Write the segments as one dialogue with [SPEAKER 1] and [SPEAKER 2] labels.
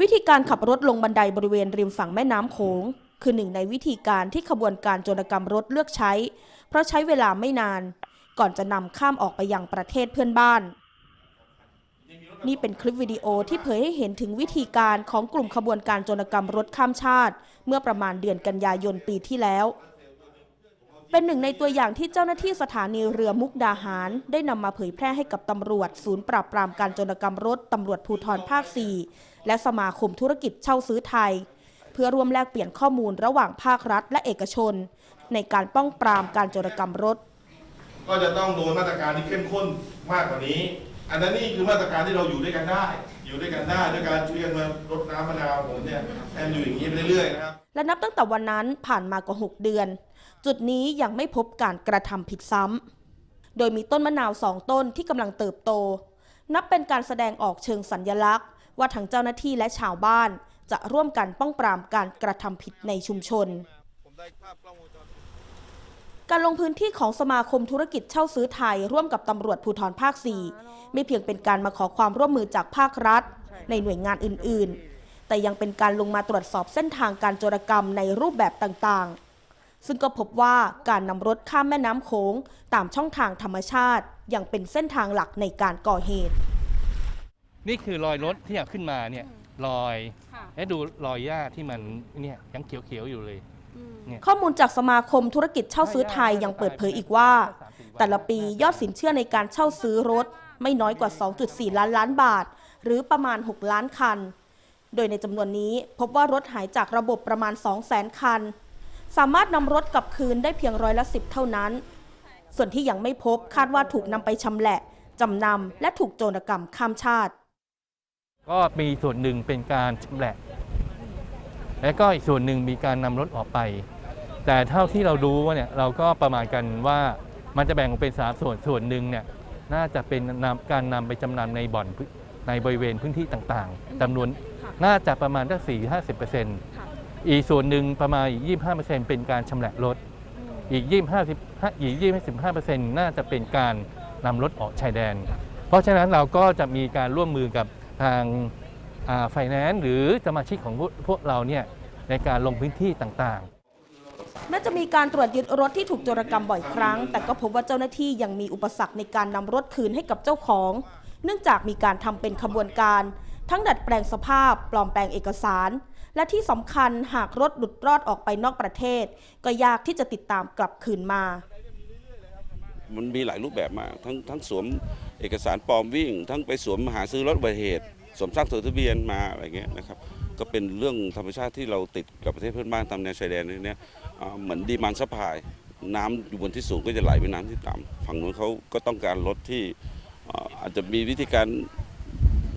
[SPEAKER 1] วิธีการขับรถลงบันไดบริเวณริมฝั่งแม่น้ำโขงคือหนึ่งในวิธีการที่ขบวนการโจรกรรมรถเลือกใช้ เพราะใช้เวลาไม่นาน ก่อนจะนำข้ามออกไปยังประเทศเพื่อนบ้าน นี่เป็นคลิปวิดีโอที่เผยให้เห็นถึงวิธีการของกลุ่มขบวนการโจรกรรมรถข้ามชาติ เมื่อประมาณเดือนกันยายนปีที่แล้ว เป็นหนึ่งในตัวอย่างที่เจ้าหน้าที่สถานีเรือมุกดาหาร ได้นำมาเผยแพร่ให้กับตำรวจ ศูนย์ปราบปรามการโจรกรรมรถตำรวจภูธรภาค 4 และสมาคมธุรกิจเช่าซื้อไทย เพื่อร่วมแลกเปลี่ยนข้อมูลระหว่างภาครัฐและเอกชน ในการป้องปรามการโจรกรรมรถ
[SPEAKER 2] ก็จะต้องโดนมาตรการที่เข้มข้นมากกว่านี้ อันนั้นนี่คือมาตรการที่เราอยู่ด้วยกันได้ อยู่ด้วยกันได้ด้วยการช่วยกันมารดน้ำมะนาวผมเนี่ยให้มันอยู่อย่างนี้ไปเรื่อยๆนะครับ
[SPEAKER 1] และนับตั้งแต่วันนั้นผ่านมากว่า 6 เดือน จุดนี้ยังไม่พบการกระทำผิดซ้ำโดยมีต้นมะนาวสองต้นที่กำลังเติบโต นับเป็นการแสดงออกเชิงสัญญลักษณ์ ว่าทั้งเจ้าหน้าที่และชาวบ้าน จะร่วมกันป้องปรามการกระทำผิดในชุมชน
[SPEAKER 2] ผมได้ภาพ กล้องวงจร
[SPEAKER 1] การลงพื้นที่ของสมาคมธุรกิจเช่าซื้อไทย ร่วมกับตำรวจภูธรภาค 4 ไม่เพียงเป็นการมาขอความร่วมมือจากภาครัฐ ในหน่วยงานอื่น ๆ แต่ยังเป็นการลงมาตรวจสอบเส้นทางการโจรกรรมในรูปแบบต่าง ๆ ซึ่งก็พบว่าการนำรถข้ามแม่น้ำโขงตามช่องทางธรรมชาติ ยังเป็นเส้นทางหลักในการก่อเหตุ
[SPEAKER 3] นี่คือรอยรถที่อยากขึ้นมาเนี่ยรอย
[SPEAKER 4] ค่ะ
[SPEAKER 3] และดูรอยหญ้าที่มันเนี่ยยังเขียวๆอยู่เลย
[SPEAKER 1] ข้อมูลจากสมาคมธุรกิจเช่าซื้อไทยยังเปิดเผยอีกว่า แต่ละปียอดสินเชื่อในการเช่าซื้อรถ ไม่น้อยกว่า 2.4 ล้านล้านบาท หรือประมาณ 6 ล้านคัน โดยในจำนวนนี้พบว่ารถหายจากระบบประมาณ 200,000 คัน สามารถนำรถกลับคืนได้เพียงร้อยละสิบเท่านั้น ส่วนที่ยังไม่พบคาดว่าถูกนำไปชำแหละจำนำและถูกโจรกรรมข้ามชาติ
[SPEAKER 3] ก็มีส่วนหนึ่งเป็นการชำแหละ และก็อีกส่วนหนึ่งมีการนำรถออกไป แต่เท่าที่เรารู้ว่าเนี่ยเราก็ประมาณกันว่ามันจะแบ่งออกเป็นสามส่วนส่วนหนึ่งเนี่ยน่าจะเป็นนำการนำไปจำนำในบ่อนในบริเวณพื้นที่ต่างๆจำนวนน่าจะประมาณตั้งสี่ห้าสิบเปอร์เซ็นต์อีกส่วนหนึ่งประมาณอีกยี่ห้าเปอร์เซ็นต์เป็นการชำแหละรถ อีกยี่ห้าสิบอีกยี่สิบห้าเปอร์เซ็นต์น่าจะเป็นการนำรถออกชายแดน เพราะฉะนั้นเราก็จะมีการร่วมมือกับทาง ไฟแนนซ์หรือสมาชิกของพวกพวกเราเนี่ยในการลงพื้นที่ต่างๆ
[SPEAKER 1] แม้จะมีการตรวจยึดรถที่ถูกโจรกรรมบ่อยครั้ง แต่ก็พบว่าเจ้าหน้าที่ยังมีอุปสรรคในการนำรถคืนให้กับเจ้าของ เนื่องจากมีการทำเป็นขบวนการ ทั้งดัดแปลงสภาพ ปลอมแปลงเอกสาร และที่สำคัญหากรถหลุดรอดออกไปนอกประเทศ ก็ยากที่จะติดตามกลับคืนมา
[SPEAKER 5] มันมีหลายรูปแบบมากทั้งทั้งสวมเอกสารปลอมวิ่ง ทั้งไปสวมหาซื้อรถอุบัติเหตุ สมสร้างตัวทะเบียนมาอะไรเงี้ยนะครับก็เป็นเรื่องธรรมชาติที่เราติดกับประเทศเพื่อนบ้านตามแนวชายแดนนี่เนี่ยเหมือนดีมันซัพาย น้ำอยู่บนที่สูงก็จะไหลไปน้ำที่ต่ำฝั่งนู้นเขาก็ต้องการรถที่อาอาจจะมีวิธีการ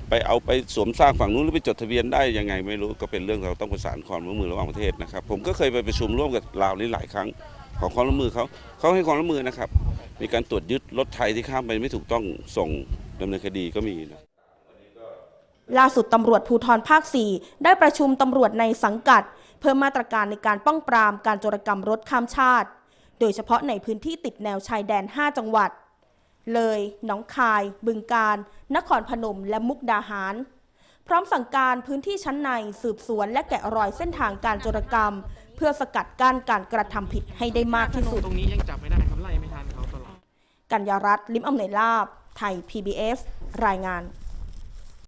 [SPEAKER 5] ไปเอาไปสวมสร้างฝั่งนู้นหรือไปจดทะเบียนได้ยังไงไม่รู้ก็เป็นเรื่องเราต้องประสานความร่วมมือระหว่างประเทศนะครับ ผมก็เคยไปประชุมร่วมกับลาวนี่หลายครั้งขอความร่วมมือเขาเขาให้ความร่วมมือนะครับ มีการตรวจยึดรถไทยที่ข้ามไปไม่ถูกต้องส่งดำเนินคดีก็มีนะ
[SPEAKER 1] ล่าสุดตำรวจภูธรภาค 4 ได้ประชุมตำรวจในสังกัด เพิ่มมาตรการในการป้องปรามการโจรกรรมรถข้ามชาติ โดยเฉพาะในพื้นที่ติดแนวชายแดน 5 จังหวัด เลย หนองคาย บึงกาฬนครพนม และมุกดาหาร พร้อมสั่งการพื้นที่ชั้นในสืบสวนและแกะรอยเส้นทางการโจรกรรม เพื่อสกัดกั้นการกระทำผิดให้ได้มากที่สุด
[SPEAKER 4] ตรงนี้ยังจับไม่ได้ครับไล่ไม่ทันเขาตลอด
[SPEAKER 1] กัญญารัตน์ลิมอำเนยลาบ ไทย PBS รายงาน